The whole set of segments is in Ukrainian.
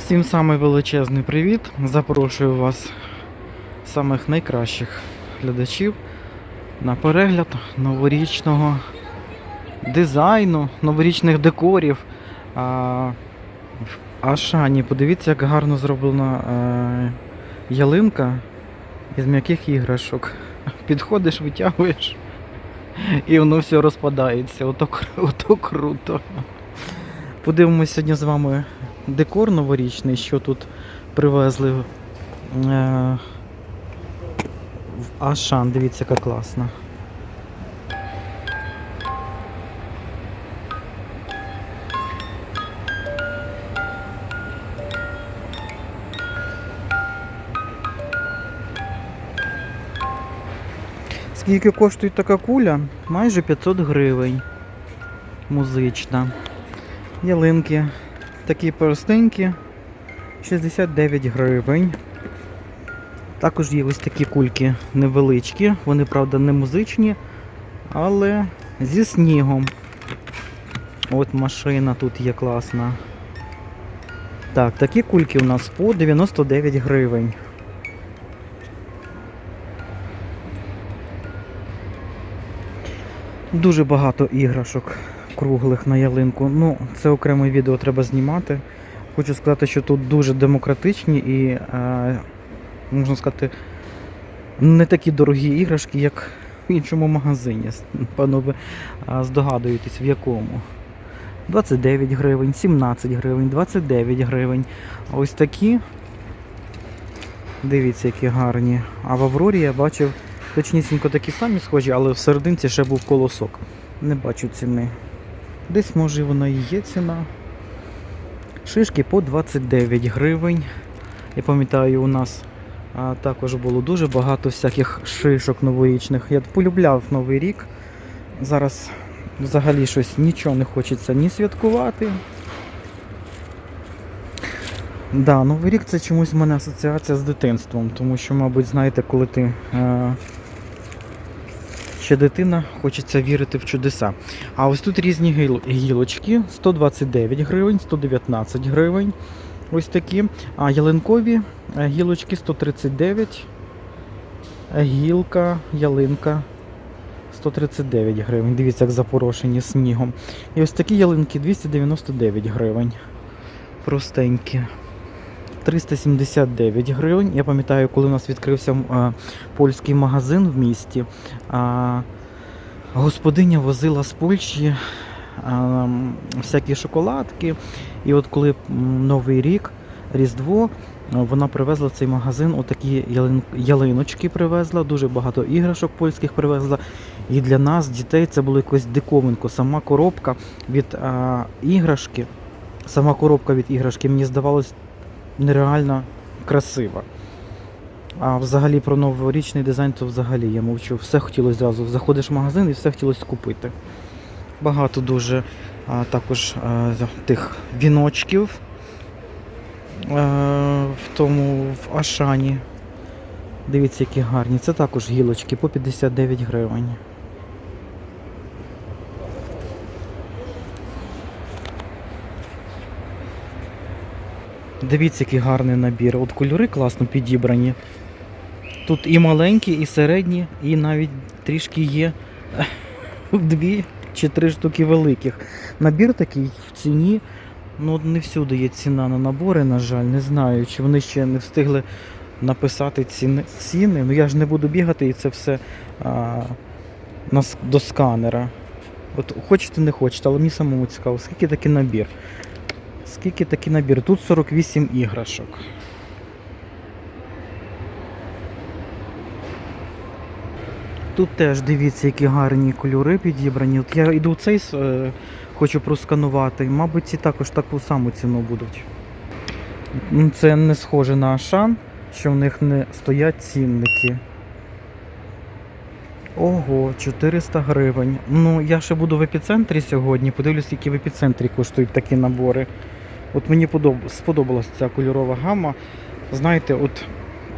Всім самий величезний привіт. Запрошую вас, самих найкращих глядачів, на перегляд новорічного дизайну, новорічних декорів. А, в Ашані, подивіться, як гарно зроблена е, ялинка із м'яких іграшок. Підходиш, витягуєш, і воно все розпадається. Ото, ото круто. Подивимося сьогодні з вами декор новорічний, що тут привезли е, в Ашан. Дивіться, яка класна. Скільки коштує така куля? Майже 500 гривень. Музична. Ялинки такі простенькі, 69 гривень. Також є ось такі кульки невеличкі, вони, правда, не музичні, але зі снігом. От машина тут є класна. Так, такі кульки у нас по 99 гривень. Дуже багато іграшок круглих на ялинку. Ну, це окреме відео треба знімати. Хочу сказати, що тут дуже демократичні і, е, можна сказати, не такі дорогі іграшки, як в іншому магазині. Певно, ви е, здогадуєтесь в якому. 29 гривень, 17 гривень, 29 гривень. А ось такі. Дивіться, які гарні. А в Аврорі я бачив точнісінько такі самі схожі, але в серединці ще був колосок. Не бачу ціни. Десь може вона і є ціна. Шишки по 29 гривень. Я пам'ятаю, у нас а, також було дуже багато всяких шишок новорічних. Я полюбляв Новий рік. Зараз взагалі щось нічого не хочеться ні святкувати. Да, Новий рік це чомусь в мене асоціація з дитинством, тому що, мабуть, знаєте, коли ти е, ще дитина, хочеться вірити в чудеса. А ось тут різні гіл- гілочки: 129 гривень, 119 гривень. Ось такі. А ялинкові е, гілочки 139. е, Гілка, ялинка 139 гривень. Дивіться, як запорошені снігом. І ось такі ялинки 299 гривень. Простенькі. 379 гривень. Я пам'ятаю, коли у нас відкрився е, польський магазин в місті. А, господиня возила з Польщі а, всякі шоколадки. І от коли Новий рік, Різдво, вона привезла в цей магазин отакі ялиночки привезла, дуже багато іграшок польських привезла. І для нас, дітей, це було якось диковинко. Сама коробка від а, іграшки, сама коробка від іграшки мені здавалось нереально красива. А взагалі про новорічний дизайн, то взагалі я мовчу. Все хотілося зразу. Заходиш в магазин і все хотілося купити. Багато дуже а, також а, тих віночків а, в тому в Ашані. Дивіться, які гарні. Це також гілочки по 59 гривень. Дивіться, який гарний набір. От кольори класно підібрані. Тут і маленькі, і середні, і навіть трішки є дві чи три штуки великих. Набір такий в ціні. Ну, не всюди є ціна на набори, на жаль, не знаю, чи вони ще не встигли написати ціни. ціни. Ну я ж не буду бігати і це все а, до сканера. От хочете, не хочете, але мені самому цікаво, скільки такий набір. Скільки такий набір? Тут 48 іграшок. Тут теж дивіться, які гарні кольори підібрані. От я йду цей е, хочу просканувати. Мабуть, ці також таку саму ціну будуть. Це не схоже на Ашан, що в них не стоять цінники. Ого, 400 гривень. Ну, я ще буду в епіцентрі сьогодні. Подивлюсь, які в епіцентрі коштують такі набори. От мені подоб... сподобалася ця кольорова гама. Знаєте, от,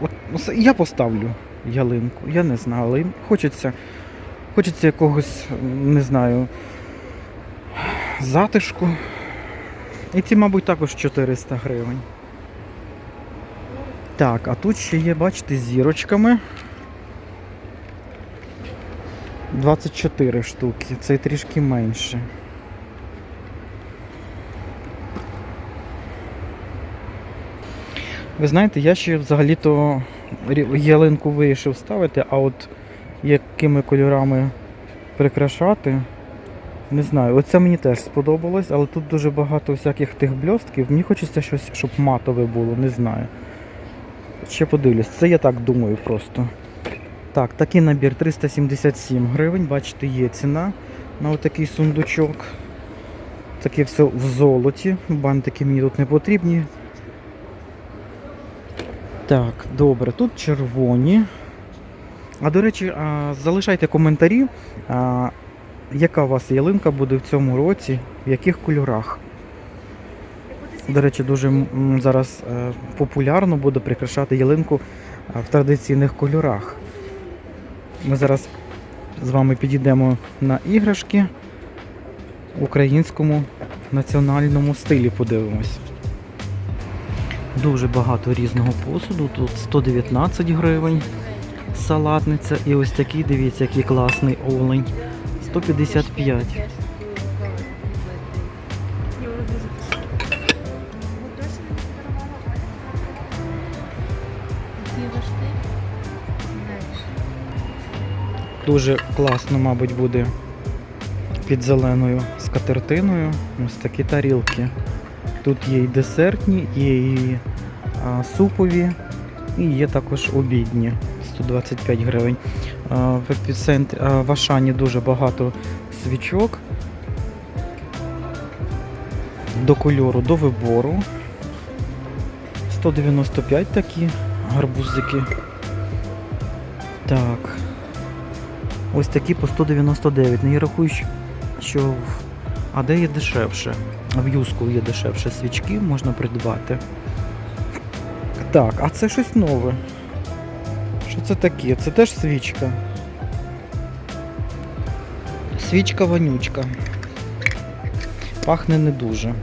от ну, я поставлю ялинку. Я не знаю, але хочеться, хочеться якогось, не знаю, затишку. І ці, мабуть, також 400 гривень. Так, а тут ще є, бачите, зірочками. 24 штуки, це трішки менше. Ви знаєте, я ще взагалі-то ялинку вирішив ставити, а от якими кольорами прикрашати, не знаю. Оце мені теж сподобалось, але тут дуже багато всяких тих бльостків. Мені хочеться щось, щоб матове було, не знаю. Ще подивлюсь, це я так думаю просто. Так, такий набір 377 гривень, бачите, є ціна на отакий сундучок. Таке все в золоті. Бантики мені тут не потрібні. Так, добре, тут червоні. А до речі, залишайте коментарі, яка у вас ялинка буде в цьому році, в яких кольорах. До речі, дуже зараз е, популярно буде прикрашати ялинку е, в традиційних кольорах. Ми зараз з вами підійдемо на іграшки в українському національному стилі подивимось. Дуже багато різного посуду. Тут 119 гривень салатниця. І ось такий, дивіться, який класний олень. 155. Ці важкі. Дуже класно, мабуть, буде під зеленою скатертиною. Ось такі тарілки. Тут є і десертні, є і а, супові, і є також обідні. 125 гривень. А, в епіцентрі а, в Ашані дуже багато свічок. До кольору, до вибору. 195 такі гарбузики. Так. Ось такі по 199. Ну я рахую, що в... А де є дешевше? В юску є дешевше свічки, можна придбати. Так, а це щось нове. Що це таке? Це теж свічка. Свічка вонючка. Пахне не дуже.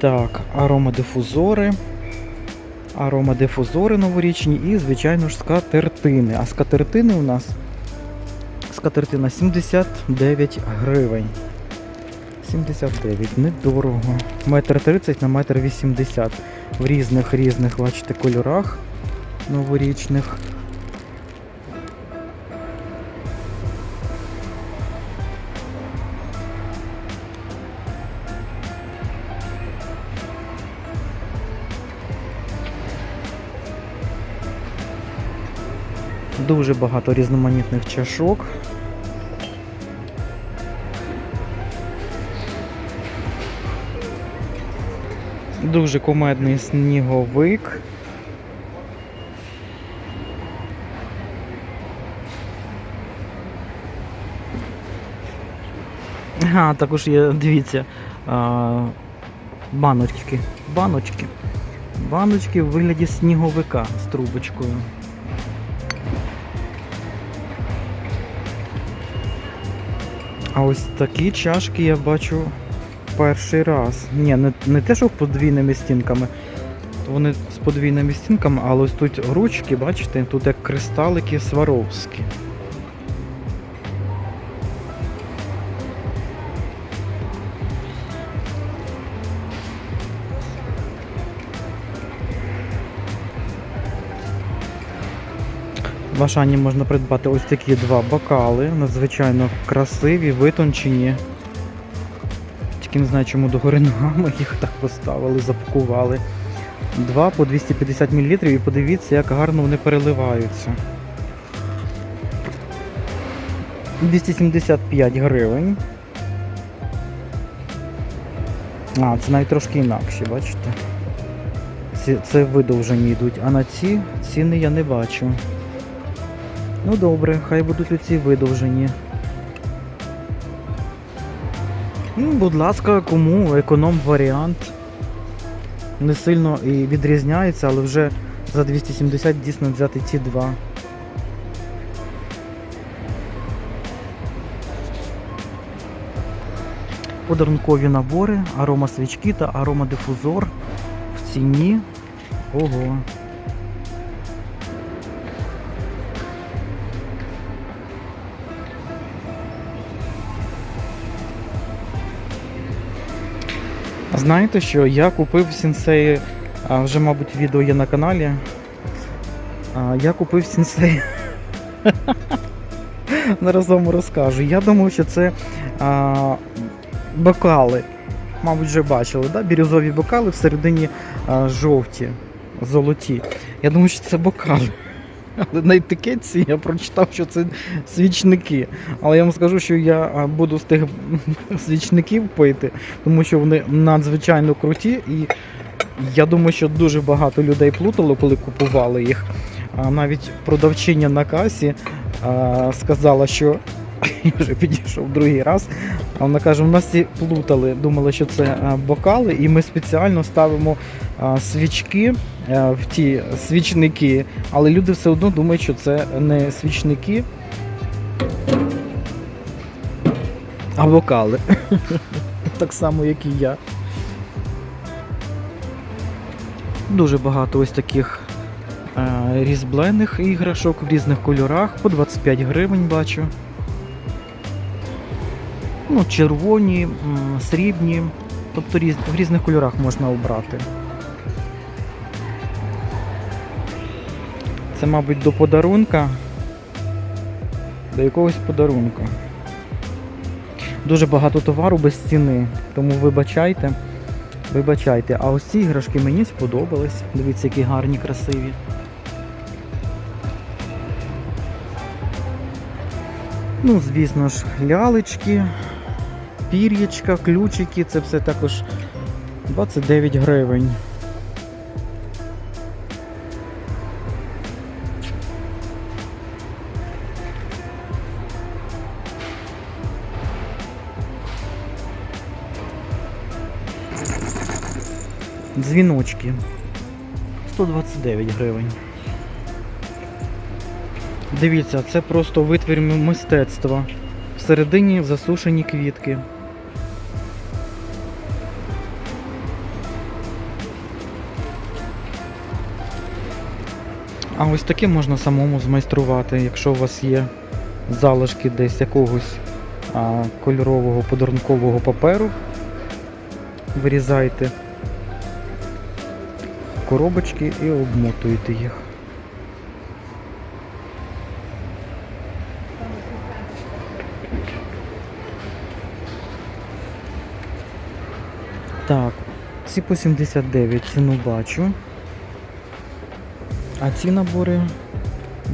Так, аромадифузори. Аромадифузори новорічні і, звичайно ж, скатертини. А скатертини у нас скатертина 79 гривень. 79, недорого. Метр 30 на метр 80. В різних різних, бачите, кольорах новорічних. Дуже багато різноманітних чашок. Дуже кумедний сніговик. А, також є, дивіться, а, баночки. Баночки. Баночки в вигляді сніговика з трубочкою. А ось такі чашки я бачу перший раз. Ні, не, не те, що подвійними стінками. Вони з подвійними стінками, але ось тут ручки, бачите, тут як кристалики Сваровські. В Ашані можна придбати ось такі два бокали, надзвичайно красиві, витончені. Тільки не знаю, чому догори ногами їх так поставили, запакували. Два по 250 мл і подивіться, як гарно вони переливаються. 275 гривень. А, це навіть трошки інакше, бачите? Ці, це видовжені йдуть, а на ці ціни я не бачу. Ну добре, хай будуть оці видовжені. Будь ласка, кому економ варіант. Не сильно і відрізняється, але вже за 270 дійсно взяти ці два. Подарункові набори, аромасвічки та аромадифузор в ціні. Ого. Знаєте що? Я купив сінсеї, вже, мабуть, відео є на каналі. Я купив сінсеї. Зараз вам розкажу. Я думав, що це а, бокали. Мабуть, вже бачили, да? бірюзові бокали всередині а, жовті, золоті. Я думаю, що це бокали. Але на етикетці я прочитав, що це свічники. Але я вам скажу, що я буду з тих свічників пити, тому що вони надзвичайно круті. І я думаю, що дуже багато людей плутало, коли купували їх. А навіть продавчиня на касі сказала, що я вже підійшов другий раз. А вона каже: у нас всі плутали, думали, що це бокали, і ми спеціально ставимо свічки в ті свічники, але люди все одно думають, що це не свічники, а бокали. Так само, як і я. Дуже багато ось таких е, різьблених іграшок в різних кольорах, по 25 гривень бачу. Ну, червоні, срібні, тобто в різних кольорах можна обрати. Це, мабуть, до подарунка. До якогось подарунка. Дуже багато товару без ціни, тому вибачайте. Вибачайте, а ось ці іграшки мені сподобались. Дивіться, які гарні, красиві. Ну, звісно ж, лялечки, пір'ячка, ключики, це все також 29 гривень. Дзвіночки 129 гривень. Дивіться, це просто витвір мистецтва. Всередині засушені квітки. А ось таке можна самому змайструвати, якщо у вас є залишки десь якогось а, кольорового подарункового паперу. Вирізайте коробочки і обмотуєте їх. Так, ці по 79 ціну бачу. А ці набори,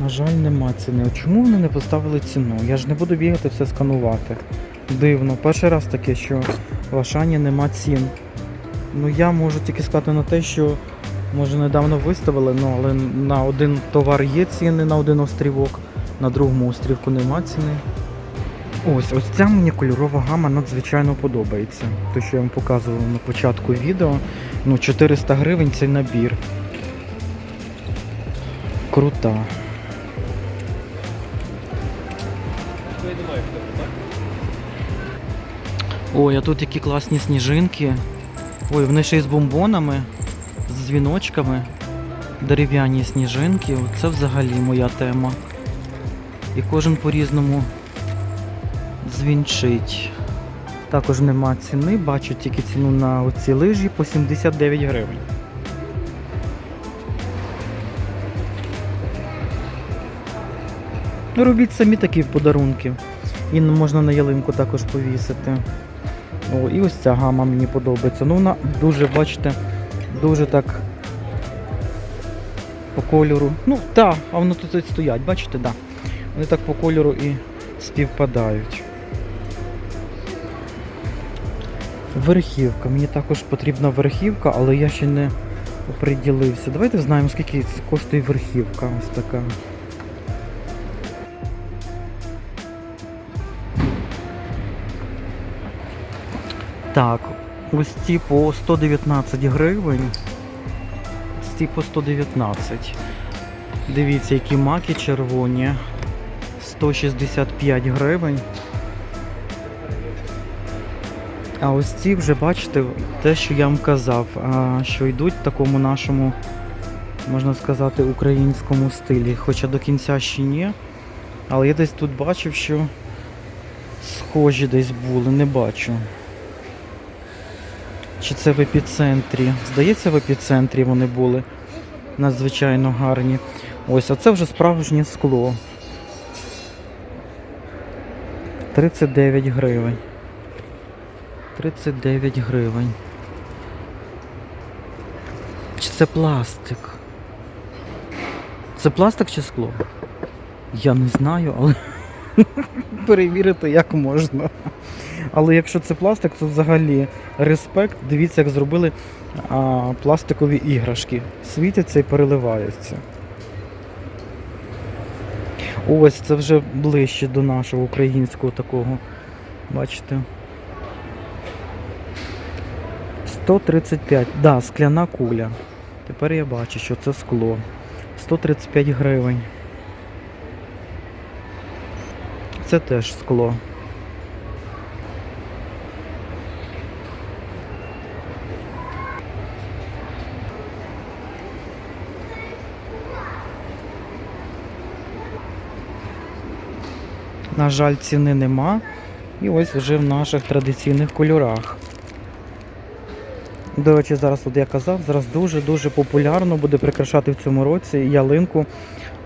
на жаль, нема ціни. Чому вони не поставили ціну? Я ж не буду бігати все сканувати. Дивно, перший раз таке, що в Ашані нема цін. Ну я можу тільки сказати на те, що може недавно виставили, ну але на один товар є ціни на один острівок, на другому острівку нема ціни. Ось, ось ця мені кольорова гама надзвичайно подобається. Те, що я вам показував на початку відео. Ну, 400 гривень цей набір. Крута. Ой, а тут які класні сніжинки. Ой, вони ще й з бомбонами, з дзвіночками. Дерев'яні сніжинки. Це взагалі моя тема. І кожен по-різному дзвінчить. Також нема ціни, бачу тільки ціну на оці лижі по 79 гривень. Ну, Робіть самі такі подарунки. І можна на ялинку також повісити. О, і ось ця гама мені подобається. Ну вона дуже, бачите, дуже так по кольору. Ну, так, а воно тут стоять, бачите. Да. Вони так по кольору і співпадають. Верхівка. Мені також потрібна верхівка, але я ще не оприділився. Давайте знаємо, скільки коштує верхівка. Ось така. Так, ось ці по 119 гривень. Ось ці по 119. Дивіться, які маки червоні. 165 гривень. А ось ці вже бачите те, що я вам казав, що йдуть в такому нашому, можна сказати, українському стилі. Хоча до кінця ще ні. Але я десь тут бачив, що схожі десь були, не бачу. Чи це в епіцентрі? Здається, в епіцентрі вони були надзвичайно гарні. Ось, а це вже справжнє скло. 39 гривень. 39 гривень. Чи це пластик? Це пластик чи скло? Я не знаю, але перевірити як можна. Але якщо це пластик, то взагалі респект. Дивіться, як зробили а, пластикові іграшки. Світяться і переливаються. Ось це вже ближче до нашого українського такого. Бачите? 135. Да, скляна куля. Тепер я бачу, що це скло. 135 гривень. Це теж скло. На жаль, ціни нема. І ось вже в наших традиційних кольорах. До речі, зараз, от я казав, зараз дуже-дуже популярно буде прикрашати в цьому році ялинку.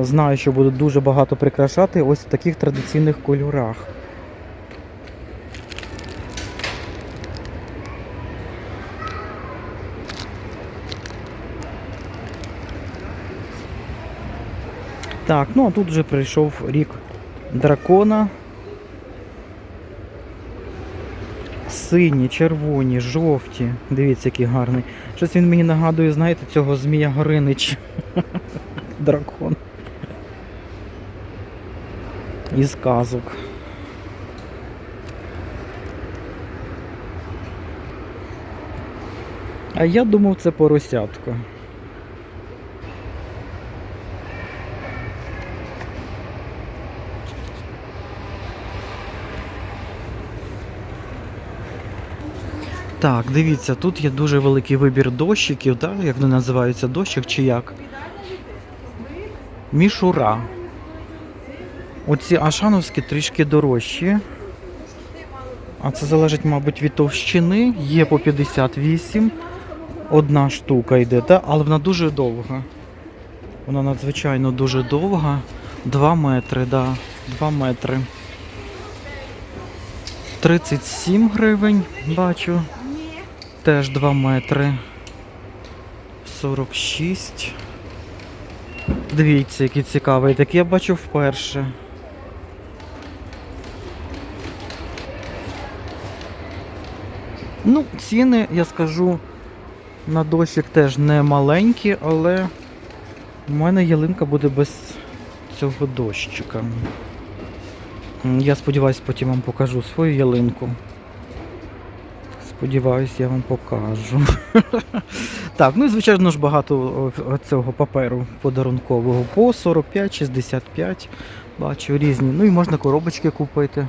Знаю, що будуть дуже багато прикрашати ось в таких традиційних кольорах. Так, ну а тут вже прийшов рік дракона. Сині, червоні, жовті. Дивіться, який гарний. Щось він мені нагадує, знаєте, цього Змія Горинич. Дракон. Із казок. А я думав, це поросятко. Так, дивіться, тут є дуже великий вибір дощиків, так? як вони називаються, дощик чи як? Мішура. Оці ашановські трішки дорожчі. А це залежить, мабуть, від товщини. Є по 58. Одна штука йде, та? але вона дуже довга. Вона надзвичайно дуже довга. 2 метри, да. 2 метри. 37 гривень, бачу. Теж 2 метри. 46. Дивіться, який цікавий. Так я бачу вперше. Ну, ціни, я скажу, на дощик теж не маленькі, але в мене ялинка буде без цього дощика. Я сподіваюся, потім вам покажу свою ялинку. Сподіваюсь, я вам покажу. так, ну і звичайно ж багато цього паперу подарункового по 45-65. Бачу різні. Ну і можна коробочки купити.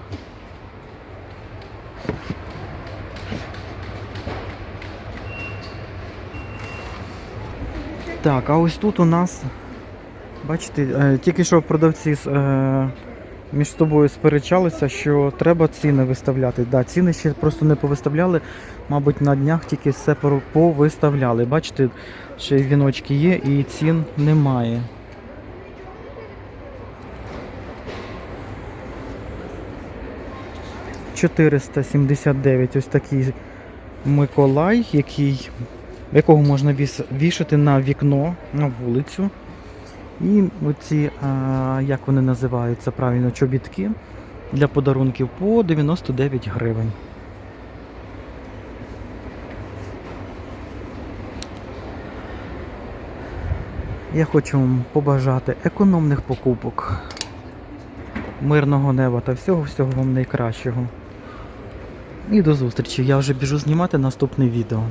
Так, а ось тут у нас, бачите, е, тільки що продавці е, між собою сперечалися, що треба ціни виставляти. Да, ціни ще просто не повиставляли. Мабуть, на днях тільки все повиставляли. Бачите, ще й віночки є і цін немає. «479» ось такий Миколай, який, якого можна вішати на вікно, на вулицю. І оці, як вони називаються правильно, чобітки для подарунків по 99 гривень. Я хочу вам побажати економних покупок, мирного неба та всього-всього вам найкращого. І до зустрічі. Я вже біжу знімати наступне відео.